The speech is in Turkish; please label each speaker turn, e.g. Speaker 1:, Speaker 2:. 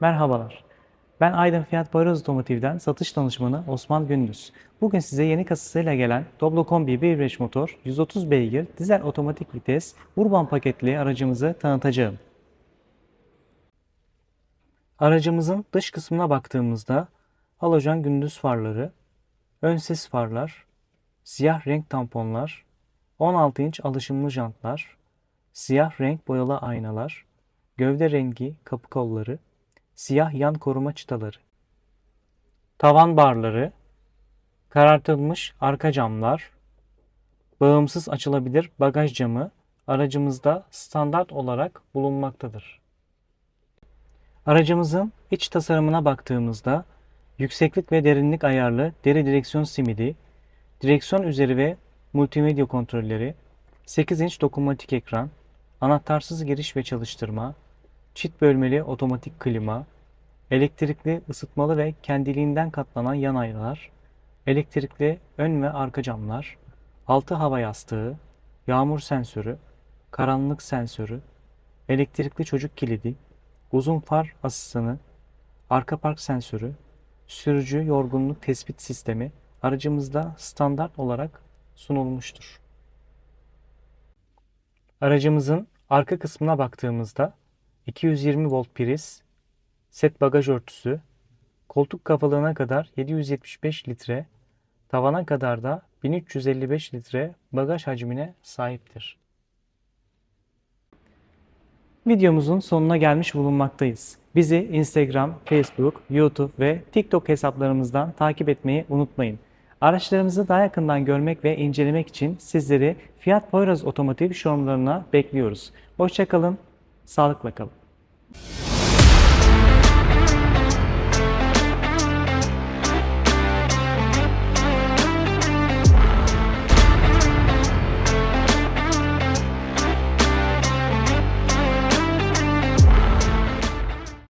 Speaker 1: Merhabalar. Ben Aydın Fiyat Poyraz Otomotiv'den satış danışmanı Osman Gündüz. Bugün size yeni kasasıyla gelen Doblo Kombi 1.5 motor, 130 beygir, dizel otomatik vites, urban paketli aracımızı tanıtacağım. Aracımızın dış kısmına baktığımızda halojen gündüz farları, ön ses farlar, siyah renk tamponlar, 16 inç alışımlı jantlar, siyah renk boyalı aynalar, gövde rengi kapı kolları, siyah yan koruma çıtaları, tavan barları, karartılmış arka camlar, bağımsız açılabilir bagaj camı aracımızda standart olarak bulunmaktadır. Aracımızın iç tasarımına baktığımızda yükseklik ve derinlik ayarlı deri direksiyon simidi, direksiyon üzeri ve multimedya kontrolleri, 8 inç dokunmatik ekran, anahtarsız giriş ve çalıştırma, çift bölmeli otomatik klima, elektrikli ısıtmalı ve kendiliğinden katlanan yan aynalar, elektrikli ön ve arka camlar, altı hava yastığı, yağmur sensörü, karanlık sensörü, elektrikli çocuk kilidi, uzun far asistanı, arka park sensörü, sürücü yorgunluk tespit sistemi aracımızda standart olarak sunulmuştur. Aracımızın arka kısmına baktığımızda 220 volt priz, set bagaj örtüsü, koltuk kafalığına kadar 775 litre, tavana kadar da 1355 litre bagaj hacmine sahiptir. Videomuzun sonuna gelmiş bulunmaktayız. Bizi Instagram, Facebook, YouTube ve TikTok hesaplarımızdan takip etmeyi unutmayın. Araçlarımızı daha yakından görmek ve incelemek için sizleri Fiyat Poyraz Otomotiv showroomlarına bekliyoruz. Hoşçakalın, sağlıkla kalın.